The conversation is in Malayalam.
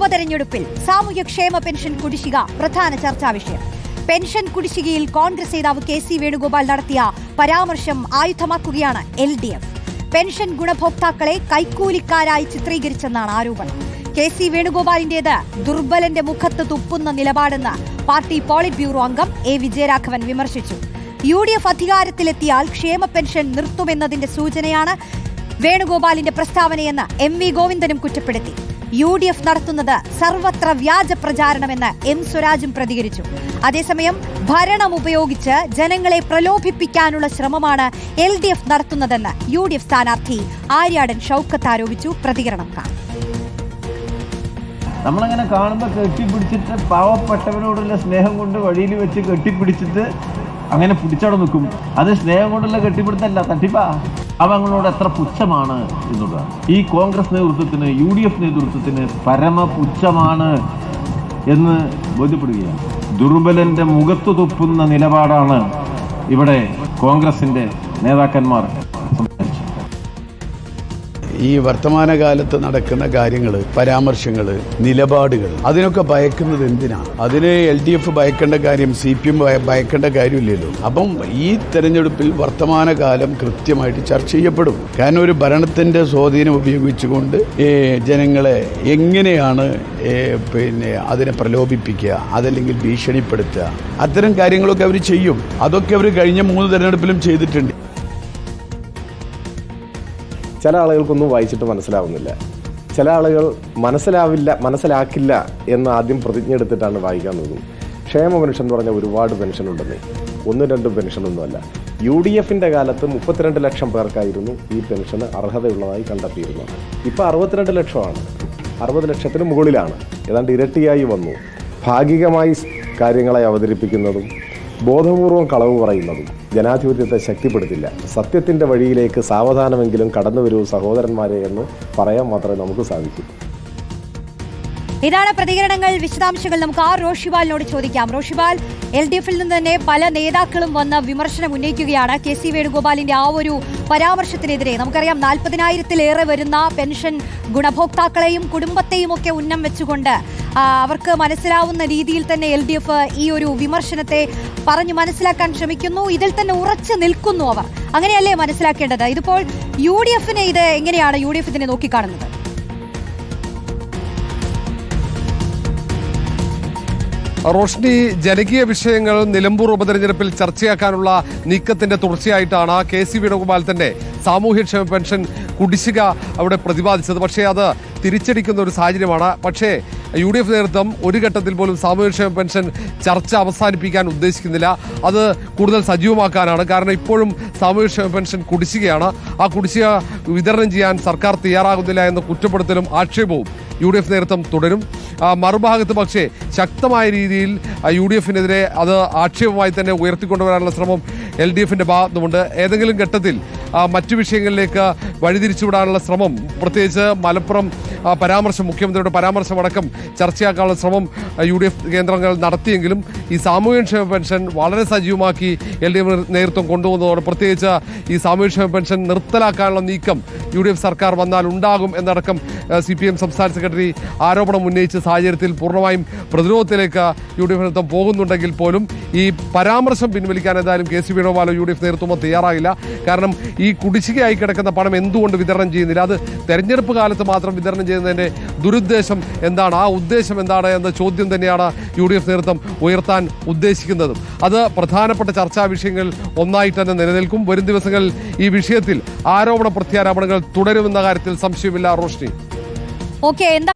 ഉപതെരഞ്ഞെടുപ്പിൽ സാമൂഹ്യക്ഷേമ പെൻഷൻ കുടിശ്ശിക പ്രധാന ചർച്ചാ വിഷയം. പെൻഷൻ കുടിശ്ശികയിൽ കോൺഗ്രസ് നേതാവ് കെ സി വേണുഗോപാൽ നടത്തിയ പരാമർശം ആയുധമാക്കുകയാണ് എൽ ഡി എഫ്. പെൻഷൻ ഗുണഭോക്താക്കളെ കൈക്കൂലിക്കാരായി ചിത്രീകരിച്ചെന്നാണ് ആരോപണം. കെ സി വേണുഗോപാലിന്റേത് ദുർബലന്റെ മുഖത്ത് തുപ്പുന്ന നിലപാടെന്ന് പാർട്ടി പോളിറ്റ് ബ്യൂറോ അംഗം എ വിജയരാഘവൻ വിമർശിച്ചു. യു ഡി എഫ് അധികാരത്തിലെത്തിയാൽ ക്ഷേമ പെൻഷൻ നിർത്തുമെന്നതിന്റെ സൂചനയാണ് വേണുഗോപാലിന്റെ പ്രസ്താവനയെന്ന് എം വി ഗോവിന്ദനും കുറ്റപ്പെടുത്തി. യു ഡി എഫ് നടത്തുന്നത് സർവത്ര വ്യാജ പ്രചാരണമെന്ന് എം സ്വരാജും പ്രതികരിച്ചു. അതേസമയം ഭരണം ഉപയോഗിച്ച് ജനങ്ങളെ പ്രലോഭിപ്പിക്കാനുള്ള ശ്രമമാണ് എൽ ഡി എഫ് നടത്തുന്നതെന്ന് യു ഡി എഫ് സ്ഥാനാർത്ഥി ആര്യാടൻ ഷൌക്കത്ത് ആരോപിച്ചു പ്രതികരണം നമ്മളങ്ങനെ കാണുമ്പോൾ കെട്ടിപ്പിടിച്ചിട്ട് പാവപ്പെട്ടവരോടുള്ള സ്നേഹം കൊണ്ട് വഴിയിൽ വെച്ച് കെട്ടിപ്പിടിച്ചിട്ട് അങ്ങനെ പിടിച്ചവിടെ നിൽക്കും. അത് സ്നേഹം കൊണ്ടുള്ള കെട്ടിപ്പിടുത്തല്ല തട്ടിപ്പാ. അവങ്ങളോട് എത്ര പുച്ഛമാണ് എന്നുള്ളതാണ് ഈ കോൺഗ്രസ് നേതൃത്വത്തിന് യു ഡി എഫ് നേതൃത്വത്തിന് പരമ പുച്ഛമാണ് എന്ന് ബോധ്യപ്പെടുകയാണ്. ദുർബലന്റെ മുഖത്തു തുപ്പുന്ന നിലപാടാണ് ഇവിടെ കോൺഗ്രസിന്റെ നേതാക്കന്മാർ ഈ വർത്തമാനകാലത്ത് നടക്കുന്ന കാര്യങ്ങൾ പരാമർശങ്ങൾ നിലപാടുകൾ അതിനൊക്കെ ഭയക്കുന്നത് എന്തിനാണ് അതിന് എൽ ഡി എഫ് ഭയക്കേണ്ട കാര്യം സി പി എം ഭയക്കേണ്ട കാര്യമില്ലല്ലോ. അപ്പം ഈ തെരഞ്ഞെടുപ്പിൽ വർത്തമാനകാലം കൃത്യമായിട്ട് ചർച്ച ചെയ്യപ്പെടും. കാരണം ഒരു ഭരണത്തിന്റെ സ്വാധീനം ഉപയോഗിച്ചുകൊണ്ട് ജനങ്ങളെ എങ്ങനെയാണ് പിന്നെ അതിനെ പ്രലോഭിപ്പിക്കുക അതല്ലെങ്കിൽ ഭീഷണിപ്പെടുത്തുക അത്തരം കാര്യങ്ങളൊക്കെ അവർ ചെയ്യും. അതൊക്കെ അവർ കഴിഞ്ഞ മൂന്ന് തെരഞ്ഞെടുപ്പിലും ചെയ്തിട്ടുണ്ട്. ചില ആളുകൾക്കൊന്നും വായിച്ചിട്ട് മനസ്സിലാവുന്നില്ല. ചില ആളുകൾ മനസ്സിലാവില്ല മനസ്സിലാക്കില്ല എന്ന് ആദ്യം പ്രതിജ്ഞ എടുത്തിട്ടാണ് വായിക്കാൻ തോന്നുന്നത്. ക്ഷേമ പെൻഷൻ എന്ന് പറഞ്ഞാൽ ഒരുപാട് പെൻഷൻ ഉണ്ടെന്നേ. ഒന്നും രണ്ടും പെൻഷനൊന്നുമല്ല യു ഡി എഫിന്റെ കാലത്ത് മുപ്പത്തിരണ്ട് ലക്ഷം പേർക്കായിരുന്നു ഈ പെൻഷന് അർഹതയുള്ളതായി കണ്ടെത്തിയിരുന്നത്. ഇപ്പോൾ അറുപത്തിരണ്ട് ലക്ഷമാണ്. അറുപത് ലക്ഷത്തിന് മുകളിലാണ്. ഏതാണ്ട് ഇരട്ടിയായി വന്നു. ഭാഗികമായി കാര്യങ്ങളെ അവതരിപ്പിക്കുന്നതും ബോധപൂർവം കളവ് പറയുന്നതും ജനാധിപത്യത്തെ ശക്തിപ്പെടുത്തില്ല. സത്യത്തിന്റെ വഴിയിലേക്ക് സാവധാനമെങ്കിലും കടന്നു വരൂ സഹോദരന്മാരെ എന്ന് പറയാൻ മാത്രമേ നമുക്ക് സാധിക്കൂ. ഇതാണ് പ്രതികരണങ്ങൾ വിശദാംശങ്ങൾ. നമുക്ക് ആർ റോഷിബാലിനോട് ചോദിക്കാം. റോഷിബാൽ എൽ ഡി എഫിൽ നിന്ന് തന്നെ പല നേതാക്കളും വന്ന് വിമർശനം ഉന്നയിക്കുകയാണ്. കെ സി വേണുഗോപാലിന്റെ ആ ഒരു പരാമർശത്തിനെതിരെ. നമുക്കറിയാം നാൽപ്പതിനായിരത്തിലേറെ വരുന്ന പെൻഷൻ ഗുണഭോക്താക്കളെയും കുടുംബത്തെയും ഒക്കെ ഉന്നം വെച്ചുകൊണ്ട് അവർക്ക് മനസ്സിലാവുന്ന രീതിയിൽ തന്നെ എൽ ഡി എഫ് ഈ ഒരു വിമർശനത്തെ പറഞ്ഞു മനസ്സിലാക്കാൻ ശ്രമിക്കുന്നു. ഇതിൽ തന്നെ ഉറച്ചു നിൽക്കുന്നു അവർ. അങ്ങനെയല്ലേ മനസ്സിലാക്കേണ്ടത്? ഇതിപ്പോൾ യു ഡി എഫിനെ ഇത് എങ്ങനെയാണ് യു ഡി എഫ് ഇതിനെ നോക്കിക്കാണുന്നത്? റോഷ്നി ജനകീയ വിഷയങ്ങൾ നിലമ്പൂർ ഉപതെരഞ്ഞെടുപ്പിൽ ചർച്ചയാക്കാനുള്ള നീക്കത്തിന്റെ തുടർച്ചയായിട്ടാണ് കെ സി വേണുഗോപാൽ തന്നെ സാമൂഹ്യക്ഷേമ പെൻഷൻ കുടിശ്ശിക അവിടെ പ്രതിപാദിച്ചത്. പക്ഷേ അത് തിരിച്ചടിക്കുന്ന ഒരു സാഹചര്യമാണ്. പക്ഷേ യു ഡി എഫ് നേതൃത്വം ഒരു ഘട്ടത്തിൽ പോലും സാമൂഹ്യക്ഷേമ പെൻഷൻ ചർച്ച അവസാനിപ്പിക്കാൻ ഉദ്ദേശിക്കുന്നില്ല. അത് കൂടുതൽ സജീവമാക്കാനാണ്. കാരണം ഇപ്പോഴും സാമൂഹ്യക്ഷേമ പെൻഷൻ കുടിശ്ശികയാണ്. ആ കുടിശ്ശിക വിതരണം ചെയ്യാൻ സർക്കാർ തയ്യാറാകുന്നില്ല എന്ന കുറ്റപ്പെടുത്തലും ആക്ഷേപവും യു ഡി എഫ് നേതൃത്വം തുടരും. മറുഭാഗത്ത് പക്ഷേ ശക്തമായ രീതിയിൽ യു ഡി എഫിനെതിരെ അത് ആക്ഷേപമായി തന്നെ ഉയർത്തിക്കൊണ്ടുവരാനുള്ള ശ്രമം എൽ ഡി എഫിന്റെ ഭാഗത്തുമുണ്ട്. ഏതെങ്കിലും ഘട്ടത്തിൽ മറ്റു വിഷയങ്ങളിലേക്ക് വഴിതിരിച്ചുവിടാനുള്ള ശ്രമം പ്രത്യേകിച്ച് മലപ്പുറം പരാമർശം മുഖ്യമന്ത്രിയുടെ പരാമർശമടക്കം ചർച്ചയാക്കാനുള്ള ശ്രമം യു ഡി എഫ് കേന്ദ്രങ്ങൾ നടത്തിയെങ്കിലും ഈ സാമൂഹ്യക്ഷേമ പെൻഷൻ വളരെ സജീവമാക്കി എൽ ഡി എഫ് നേതൃത്വം കൊണ്ടുവന്നതോടെ പ്രത്യേകിച്ച് ഈ സാമൂഹ്യക്ഷേമ പെൻഷൻ നിർത്തലാക്കാനുള്ള നീക്കം യു ഡി എഫ് സർക്കാർ വന്നാൽ ഉണ്ടാകും എന്നടക്കം സി പി എം സംസ്ഥാന സെക്രട്ടറി ആരോപണം ഉന്നയിച്ച സാഹചര്യത്തിൽ പൂർണമായും പ്രതിരോധത്തിലേക്ക് യു ഡി എഫ് നേതൃത്വം പോകുന്നുണ്ടെങ്കിൽ പോലും ഈ പരാമർശം പിൻവലിക്കാൻ എന്തായാലും കെ സി വേണുഗോപാലോ യു ഡി എഫ് നേതൃത്വമോ തയ്യാറാകില്ല കാരണം ഈ കുടിശ്ശികയായി കിടക്കുന്ന പണം എന്തുകൊണ്ട് വിതരണം ചെയ്യുന്നില്ല? അത് തെരഞ്ഞെടുപ്പ് കാലത്ത് മാത്രം വിതരണം ചെയ്യുന്നതിന്റെ ദുരുദ്ദേശം എന്താണ്? ആ ഉദ്ദേശം എന്താണ് എന്ന ചോദ്യം തന്നെയാണ് യു ഡി എഫ് നേതൃത്വം ഉയർത്താൻ ഉദ്ദേശിക്കുന്നതും. അത് പ്രധാനപ്പെട്ട ചർച്ചാ വിഷയങ്ങൾ ഒന്നായിട്ട് തന്നെ നിലനിൽക്കും. വരും ദിവസങ്ങളിൽ ഈ വിഷയത്തിൽ ആരോപണ പ്രത്യാരോപണങ്ങൾ തുടരുമെന്ന കാര്യത്തിൽ സംശയമില്ല റോഷ്നി. ഓക്കെ എന്താ